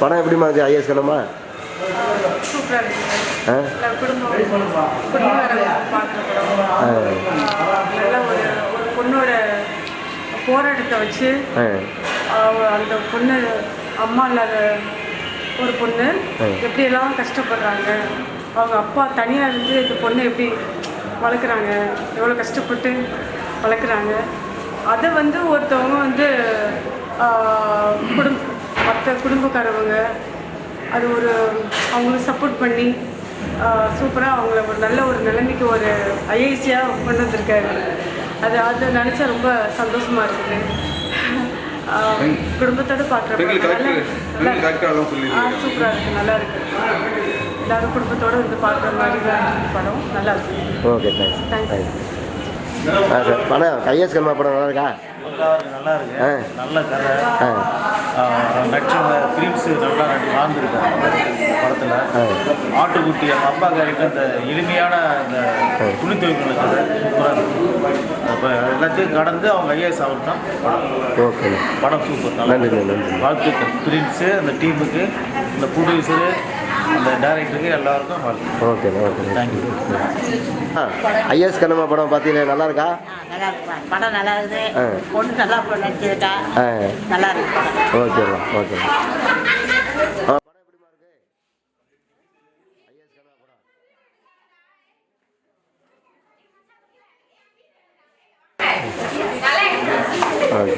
படம் எப்படிமா இருந்துச்சு? ஐஎஸ் கண்ணம்மா பொண்ணோட போராட்டத்தை வச்சு அந்த பொண்ணு அம்மா இல்லாத ஒரு பொண்ணு எப்படியெல்லாம் கஷ்டப்படுறாங்க? அவங்க அப்பா தனியாக இருந்து இந்த பொண்ணை எப்படி வளர்க்குறாங்க? எவ்வளோ கஷ்டப்பட்டு வளர்க்குறாங்க? அதை வந்து ஒருத்தவங்க வந்து குடும்ப மற்ற குடும்பக்காரவங்க அது ஒரு அவங்களுக்கு சப்போர்ட் பண்ணி சூப்பராக அவங்கள ஒரு நல்ல ஒரு நிலைமைக்கு ஒரு ஐஐசியாக கொண்டு வந்திருக்காரு அது அது நினச்சா ரொம்ப சந்தோஷமாக இருக்குது. குடும்பத்தோட பார்க்குற பெண்கள் படம் நல்லா கரெக்ட் நல்லா பெண்கள் கரெக்டாக தான் சொல்லி ஆ சூப்பராக இருக்குது நல்லா இருக்குது எல்லாரும் குடும்பத்தோட வந்து பார்க்குற மாதிரி படம். நல்லா இருக்கு. Okay thanks. தேங்க்ஸ் ஆ சார் படம் ஐஎஸ் கண்ணம்மா படம் நல்லா இருக்கா? ஆட்டுக்குட்டி அவங்க அப்பா கேரக்டர் அந்த எளிமையான அந்த துணி அப்போ எல்லாத்தையும் கடந்து அவங்க ஐஏஎஸ் படம் ஓகே. படம் சூப்பர். நன்றி. வாழ்த்துக்கள். பிரின்ஸு அந்த டீமுக்கு இந்த ப்ரொடியூசரு அந்த டைரக்டருக்கு எல்லாருக்கும் வாழ்த்து. Okay okay thank you ah IAS Kannamma படம் பார்த்தீங்களா? நல்லா இருக்கா நல்லா இருக்கு படம் நல்லா இருக்குது ஆ. பொண்ணு நல்லா நடிச்சிருக்கா. இருக்கு ஓகேம்மா ஐஎஸ் கண்ணம்மா படம் ஓகே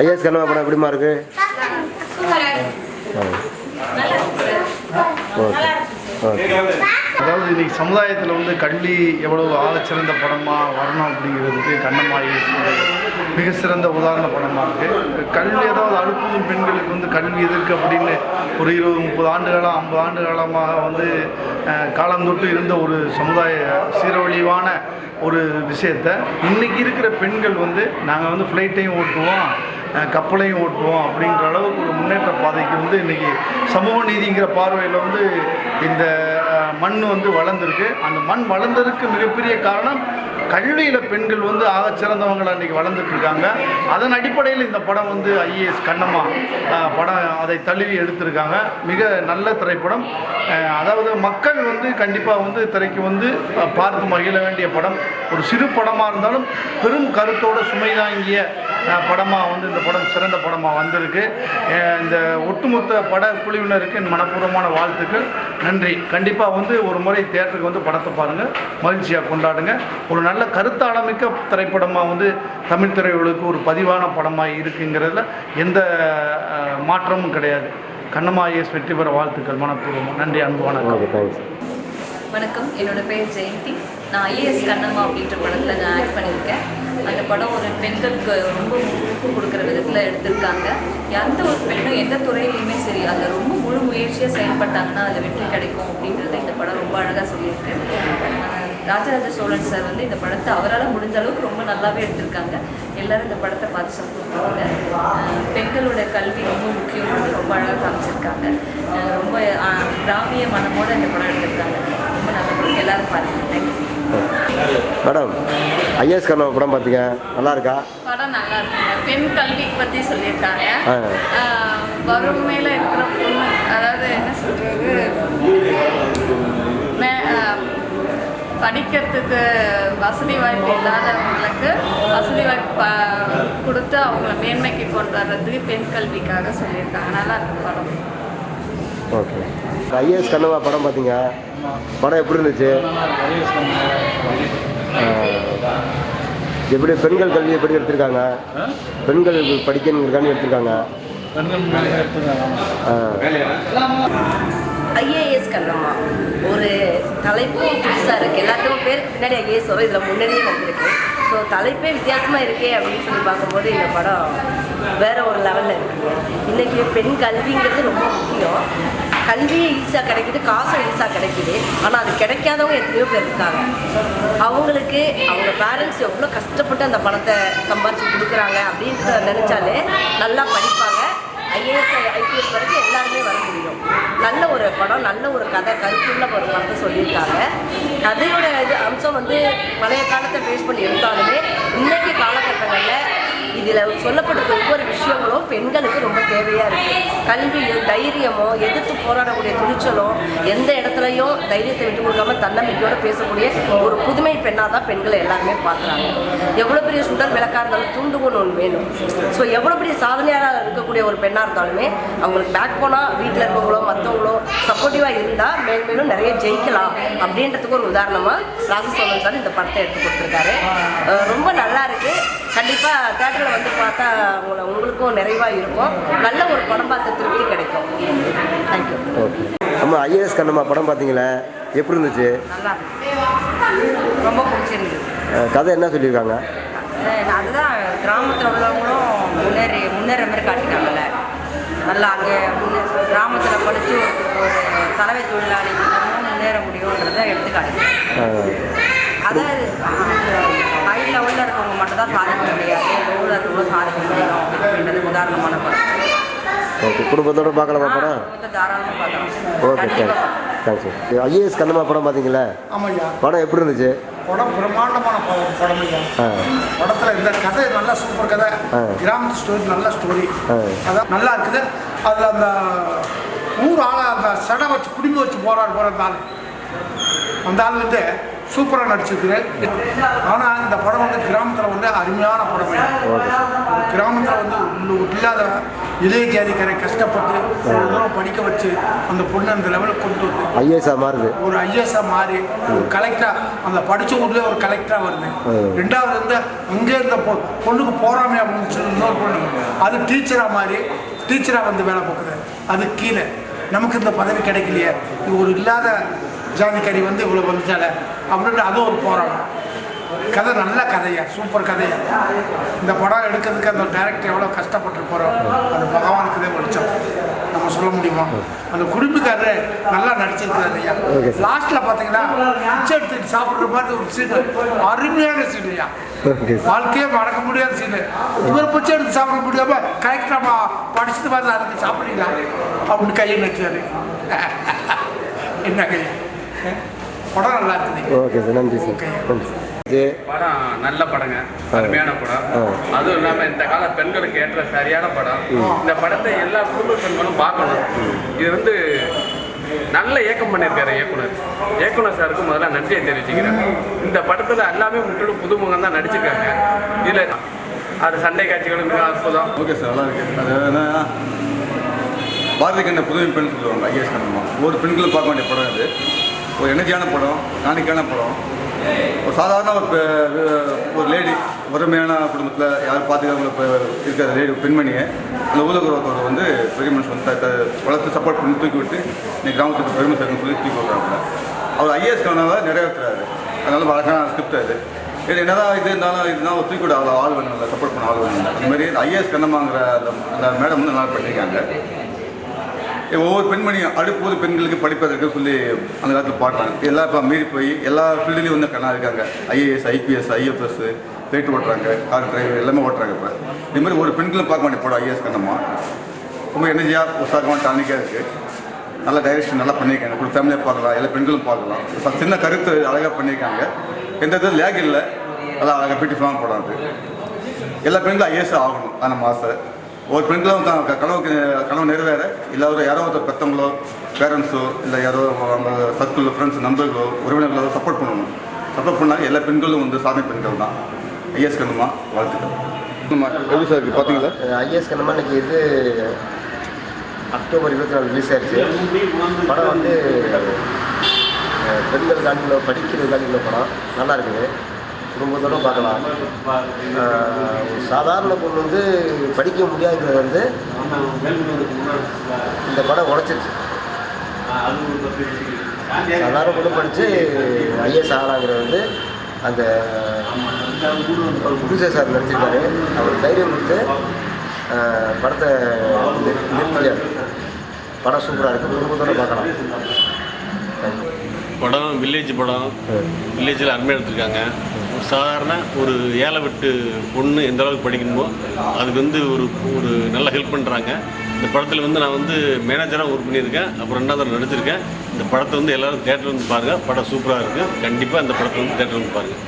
ஐஎஸ் கண்ணம்மா படம் எப்படிமா இருக்கு. அதாவது இன்னைக்கு சமுதாயத்தில் வந்து கல்வி எவ்வளவு ஆகச்சிறந்த படமாக வரணும் அப்படிங்கிறதுக்கு கண்ணமாயி மிக சிறந்த உதாரண படமாக இருக்குது கல்வி ஏதாவது அனுப்பும் பெண்களுக்கு வந்து கல்வி எதிர்க்கு அப்படின்னு ஒரு இருபது முப்பது ஆண்டுகளாக ஐம்பது ஆண்டு காலமாக வந்து காலந்தொட்டு இருந்த ஒரு சமுதாய சீரழிவான ஒரு விஷயத்தை இன்னைக்கு இருக்கிற பெண்கள் வந்து நாங்கள் வந்து ஃப்ளைட்டையும் ஓட்டுவோம். கப்பலையும் ஓட்டுவோம் அப்படிங்கிற அளவுக்கு ஒரு முன்னேற்ற பாதைக்கு வந்து இன்றைக்கி சமூக நீதிங்கிற பார்வையில் வந்து இந்த மண் வந்து வளர்ந்துருக்கு. அந்த மண் வளர்ந்ததுக்கு மிகப்பெரிய காரணம் கல்வியில் பெண்கள் வந்து ஆக சிறந்தவங்களா இன்றைக்கி வளர்ந்துட்டு இருக்காங்க அதன் அடிப்படையில் இந்த படம் வந்து ஐஏஎஸ் கண்ணம்மா படம் அதை தழுவி எடுத்திருக்காங்க. மிக நல்ல திரைப்படம். அதாவது மக்கள் வந்து கண்டிப்பாக வந்து திரைக்கு வந்து பார்த்து மகிழ வேண்டிய படம். ஒரு சிறு படமாக இருந்தாலும் பெரும் கருத்தோட சுமை தாங்கிய படமாக வந்து இந்த படம் சிறந்த படமாக வந்திருக்கு. இந்த ஒட்டுமொத்த பட குழுவினருக்கு என் மனப்பூர்வமான வாழ்த்துக்கள். நன்றி. கண்டிப்பாக வந்து ஒரு முறை தேட்டருக்கு வந்து படத்தை பாருங்கள் மகிழ்ச்சியாக கொண்டாடுங்க. ஒரு நல்ல கருத்தாளமிக்க திரைப்படமாக வந்து தமிழ் திரையுலகுக்கு ஒரு பதிவான படமாக இருக்குங்கிறதுல எந்த மாற்றமும் கிடையாது. கண்ணமாயஸ் வெற்றி பெற வாழ்த்துக்கள் மனப்பூர்வமாக நன்றி அன்பு வணக்கம். தேங்க்ஸ். வணக்கம். என்னோட பேர் ஜெயந்தி. நான் ஐஏஎஸ் கண்ணம்மா அப்படின்ற படத்தில் நான் ஆக்ட் பண்ணியிருக்கேன். அந்த படம் ஒரு பெண்களுக்கு ரொம்ப ஊக்கம் கொடுக்குற விதத்தில் எடுத்திருக்காங்க. எந்த ஒரு பெண்ணும் எந்த துறையிலையுமே சரி அதில் ரொம்ப முழு முயற்சியாக செயல்பட்டாங்கன்னா அதில் வெற்றி கிடைக்கும் அப்படின்றத இந்த படம் ரொம்ப அழகாக சொல்லியிருக்கு. ராஜராஜ சோழன் சார் வந்து இந்த படத்தை அவரால் முடிஞ்ச அளவுக்கு ரொம்ப நல்லாவே எடுத்திருக்காங்க. எல்லாரும் இந்த படத்தை பார்த்து சந்தோஷப்படுவாங்க. பெண்களோட கல்வி ரொம்ப முக்கியம் ரொம்ப அழகாக காமிச்சிருக்காங்க. ரொம்ப கிராமிய மனமோடு இந்த படம் எடுத்திருக்காங்க. எல்லாரும் பாருங்க. தேங்க்யூ மேடம் ஐஎஸ் கண்ணம்மா படம் பார்த்தீங்க நல்லா இருக்கா படம் நல்லா இருக்குங்க பெண் கல்வி பற்றி சொல்லியிருக்காங்க. வறுமையில் இருக்கிற பொண்ணு அதாவது என்ன சொல்கிறது படிக்கிறதுக்கு வசதி வாய்ப்பு இல்லாதவங்களுக்கு வசதி வாய்ப்பு கொடுத்து அவங்கள மேன்மைக்கு கொண்டு வர்றதுக்கு பெண் கல்விக்காக சொல்லியிருக்காங்க. நல்லா இருக்கு படம். ஓகே. ஐஎஸ் கண்ணம்மா படம் பார்த்தீங்க படம் எப்படி இருந்துச்சு? எப்படி பெண்கள் கல்வி எப்படி எடுத்திருக்காங்க? பெண்கள் படிக்கணுங்கிறதுக்கான எடுத்திருக்காங்க? ஐஏஎஸ் கண்ணம்மா ஒரு தலைப்பும் புதுசாக இருக்குது எல்லாத்துக்கும் பேருக்கு பின்னாடி ஐஏஎஸ் வரும். இதில் முன்னாடியே வந்திருக்கு ஸோ தலைப்பே வித்தியாசமாக இருக்கே அப்படின்னு சொல்லி பார்க்கும்போது இந்த படம் வேறு ஒரு லெவலில் இருக்குங்க. இன்றைக்கி பெண் கல்விங்கிறது ரொம்ப முக்கியம். கல்வியே ஈஸியாக கிடைக்குது காசும் ஈஸியாக கிடைக்குது. ஆனால் அது கிடைக்காதவங்க எத்தனையோ பேர் இருக்காங்க. அவங்களுக்கு அவங்க பேரண்ட்ஸ் எவ்வளோ கஷ்டப்பட்டு அந்த பணத்தை சம்பாரிச்சு கொடுக்குறாங்க அப்படின்னு நினச்சாலே நல்லா படிப்பாங்க. ஐஏஎஸ் ஐபிஎஸ் வரைக்கும் எல்லாருமே வர முடியும். நல்ல ஒரு படம் நல்ல ஒரு கதை கருத்துள்ள ஒரு படத்தை சொல்லியிருக்காங்க. கதையோட இது அம்சம் வந்து பழைய காலத்தை பேஸ் பண்ணி இருந்தாலுமே இன்றைக்கி இதில் சொல்லப்பட்ட ஒவ்வொரு விஷயங்களும் பெண்களுக்கு ரொம்ப தேவையாக இருக்குது கல்வியும் தைரியமோ எதிர்த்து போராடக்கூடிய துணிச்சலும் எந்த இடத்துலையும் தைரியத்தை விட்டு கொடுக்காம தன்னம்பிக்கையோடு பேசக்கூடிய ஒரு புதுமை பெண்ணாக தான் பெண்களை எல்லாருமே பார்க்குறாங்க. எவ்வளோ பெரிய சுடர் விளக்காக இருந்தாலும் தூண்டுகோல் ஒன்று வேணும். ஸோ எவ்வளோ பெரிய சாதனையாக இருக்கக்கூடிய ஒரு பெண்ணாக இருந்தாலுமே அவங்களுக்கு பேக் போனால் வீட்டில் இருக்கவங்களோ மற்றவங்களோ சப்போர்ட்டிவாக இருந்தால் மேல் மேலும் நிறைய ஜெயிக்கலாம் அப்படின்றதுக்கு ஒரு உதாரணமாக ராசசோழன் சார் இந்த படத்தை எடுத்து கொடுத்துருக்காரு. ரொம்ப நல்லா இருக்குது கண்டிப்பாக தேட்டரில் வந்து பார்த்தா உங்களை உங்களுக்கும் நிறைவாக இருக்கும் நல்ல ஒரு படம் பார்த்த திருப்தி கிடைக்கும். Thank you okay. அம்மா ஐஏஎஸ் கண்ணம்மா படம் பார்த்தீங்களே? எப்படி இருந்துச்சு? நல்லா ரொம்ப பிடிச்சிருந்தது அஹ் கதை என்ன சொல்லியிருக்காங்க? அதுதான் கிராமத்தில் உள்ளவங்களும் முன்னேறி முன்னேற மாதிரி காட்டிட்டாங்கல்ல. நல்லா அங்கே கிராமத்தில் படித்து ஒரு தலைமை தொழிலாளி முன்னேற முடியுன்றதை எடுத்து காட்டுங்க அஹ் அதாவது ஹை லெவலில் இருக்கவங்க மட்டும் தான் சாதிக்க முடியாது இருக்கவங்க சாதிக்க முடியும் அப்படின்றது உதாரணமான படம் ஓகே குடும்பத்தோட பார்க்கலாமா படம் தாராளமாக பார்க்கலாம். Okay thanks thanks IAS Kannamma படம் பார்த்தீங்களா? ஆமாய்யா. படம் எப்படி இருந்துச்சு? படம் பிரம்மாண்டமான படம் படம் ஐயா ஆ. படத்தில் இந்த கதை நல்ல சூப்பர் கதை. கிராமத்து ஸ்டோரி நல்ல ஸ்டோரி. அதான் நல்லா இருக்குது. அதில் அந்த ஊர் ஆளை அந்த சடை வச்சு குடும்பி வச்சு போகிறார் போகிற அந்த ஆள். அந்த ஆள் வந்து சூப்பராக நடிச்சிருக்கு ஆனால் இந்த படம் வந்து கிராமத்தில் வந்து அருமையான படம். கிராமத்தில் வந்து இல்லாத இளைய ஜாதிக்காரை கஷ்டப்பட்டு ஒரு தூரம் படிக்க வச்சு அந்த பொண்ணு அந்த லெவலுக்கு கொண்டு வந்து ஐஏஎஸ்ஸாக மாறுது. ஒரு ஐஎஸ்ஆ மாறி ஒரு கலெக்டரா அந்த படிச்ச ஊர்லயே ஒரு கலெக்டரா வருது. ரெண்டாவது வந்து அங்கே இருந்த பொ- பொண்ணுக்கு போறாமே அப்படின்னு சொல்லி இன்னொரு பொண்ணு. அது டீச்சரா மாறி டீச்சரா வந்து வேலை பார்க்குது. அது கீழே. நமக்கு இந்த பதவி கிடைக்கலையே. இது ஒரு இல்லாத ஜாதிக்காரி வந்து இவ்வளோ வந்துட்டால அப்படின்ட்டு அது ஒரு போராட்டம் கதை நல்ல கதையா சூப்பர் கதையா. இந்த படம் எடுக்கிறதுக்கு அந்த டைரக்டர் எவ்வளோ கஷ்டப்பட்டு போகிறோம் அது பகவானுக்கு தான் வெளிச்சம். நம்ம சொல்ல முடியுமா? அந்த குடும்பக்காரரு நல்லா நடிச்சிருக்காரு ஐயா. லாஸ்ட்ல பார்த்தீங்கன்னா பிச்சை எடுத்துட்டு சாப்பிட்ற மாதிரி ஒரு சீனு அருமையான சீன் ஐயா. வாழ்க்கையே மறக்க முடியாத சீனு இவர் பிச்சை எடுத்து சாப்பிட முடியாம கரெக்டாக படிச்சுட்டு வந்து அதுக்கு சாப்பிட்றீங்களா அப்படின்னு கையை நடிச்சாரு என்ன கையா? படம் நல்லா இருக்குது. ஓகே சார் நன்றி சார். நன்றி இது படம் நல்ல படங்க. அருமையான படம். அதுவும் இல்லாமல் இந்த கால பெண்களுக்கு ஏற்ற சரியான படம். இந்த படத்தை எல்லா குடும்ப பெண்களும் பார்க்கணும். இது வந்து நல்ல இயக்கம் பண்ணியிருக்காரு இயக்குனர். இயக்குனர் சாருக்கு முதல்ல நன்றியை தெரிவிச்சுக்கிறேன். இந்த படத்தில் எல்லாமே முற்றிலும் புதுமுகம் தான் நடிச்சிருக்காங்க. இதில் அது சண்டை காட்சிகளும் மிக அற்புதம். ஓகே சார் நல்லா இருக்கு. அது என்ன பாரதி கண்ண புதுமை பெண் சொல்லுவாங்க ஐஎஸ் கண்ணம்மா. ஒவ்வொரு பெண்களும் பார்க்க வேண்டிய படம் இது ஒரு எனர்ஜியான படம் நாளைக்கான படம். ஒரு சாதாரண ஒரு ஒரு லேடி வறுமையான குடும்பத்தில் யாரும் பார்த்துக்கிறவங்க இருக்கிற லேடி பெண்மணியை அந்த ஊழல் வந்து பெரிய மனுஷன் வந்து வளர்த்து சப்போர்ட் பண்ணி தூக்கி விட்டு இன்னைக்கு கிராமத்துக்கு பெருமை சேர்க்கணும்னு சொல்லி தூக்கி விட்றாங்க. அவர் ஐஏஎஸ் கவனாவை நிறைவேற்றுறாரு. அதனால அழகான ஸ்கிரிப்ட் அது. இது என்னதான் இது இருந்தாலும் இதுதான் ஒரு தூக்கி விட ஆள் ஆள் வேணும் சப்போர்ட் பண்ண ஆள் வேணும். அந்த மாதிரி ஐஏஎஸ் கண்ணம்மாங்கிற அந்த அந்த மேடம் வந்து நல்லா பண்ணியிருக்காங்க. ஒவ்வொரு பெண்மணியும் அடுப்போது பெண்களுக்கு படிப்பதற்கு சொல்லி அந்த காலத்தில் பாடுறாங்க. எல்லா இப்போ மீறி போய் எல்லா ஃபீல்டுலேயும் வந்து கண்ணா இருக்காங்க. ஐஏஎஸ் ஐபிஎஸ் ஐஎஃப்எஸ் ஃப்ளைட் ஓட்டுறாங்க கார் டிரைவர் எல்லாமே ஓட்டுறாங்க இப்போ. இது மாதிரி ஒரு பெண்களும் பார்க்க மாட்டேன் படம் ஐஏஎஸ் கண்ணம்மா. ரொம்ப எனர்ஜியாக உற்சாகமாக டானிக்காக இருக்குது நல்ல டைரக்ஷன் நல்லா பண்ணியிருக்காங்க. ஒரு ஃபேமிலியாக பார்க்கலாம் எல்லா பெண்களும் பார்க்கலாம். சின்ன கருத்து அழகாக பண்ணியிருக்காங்க. எந்த இது லேக் இல்லை. நல்லா அழகாக பியூட்டிஃபுல்லாக படம் எல்லா பெண்களும் ஐஏஎஸ் ஆகணும். அது நம்ம ஆசை. ஒரு பெண்களும் தான் க- கனவுக்கு கனவு நிறைவேற. இல்லை ஒரு யாரோ ஒருத்தர் பெற்றவங்களோ பேரண்ட்ஸோ இல்லை யாரோ அவங்க சர்க்கிள் ஃப்ரெண்ட்ஸ் நண்பர்களோ உறவினர்களோ சப்போர்ட் பண்ணணும். சப்போர்ட் பண்ணால் எல்லா பெண்களும் வந்து சாதனை பெண்கள் தான். ஐஎஸ் கண்ணுமா வாழ்த்துக்கள். எப்படி சார் பார்த்தீங்களா ஐஎஸ் கண்ணம்மா இன்னைக்கு இது அக்டோபர் இருபத்தி நாலு ரிலீஸ் ஆயிடுச்சு படம் வந்து பெண்கள் காண்டியில் படிக்கிற காண்டியில் படம். நல்லா இருக்குது. குடும்பத்தோட பார்க்கலாம். சாதாரண பொண்ணு வந்து படிக்க முடியாதுங்கிறது வந்து இந்த படம் உழைச்சிருச்சு சாதாரண பொண்ணு படித்து ஐஎஸ் ஆகலாங்கிறது வந்து அந்த புதுசே சார் நடிச்சிருக்காரு. அவர் தைரியம் கொடுத்து படத்தை நிறு- நிறுத்தியார் படம் சூப்பராக இருக்குது குடும்பத்தோட பார்க்கலாம். படம் வில்லேஜ் படம். வில்லேஜில் அருமையாக எடுத்திருக்காங்க. சாதாரண ஒரு ஏழை விட்டு பொண்ணு எந்த அளவுக்கு படிக்கணுமோ அதுக்கு வந்து ஒரு ஒரு நல்ல ஹெல்ப் பண்ணுறாங்க இந்த படத்தில் வந்து நான் வந்து மேனேஜராக ஒர்க் பண்ணியிருக்கேன். அப்புறம் ரெண்டாவது நடிச்சிருக்கேன். இந்த படத்தை வந்து எல்லோரும் தேட்டர் வந்து பாருங்கள் படம் சூப்பராக இருக்குது கண்டிப்பாக இந்த படத்தை வந்து தேட்டர் வந்து பாருங்கள்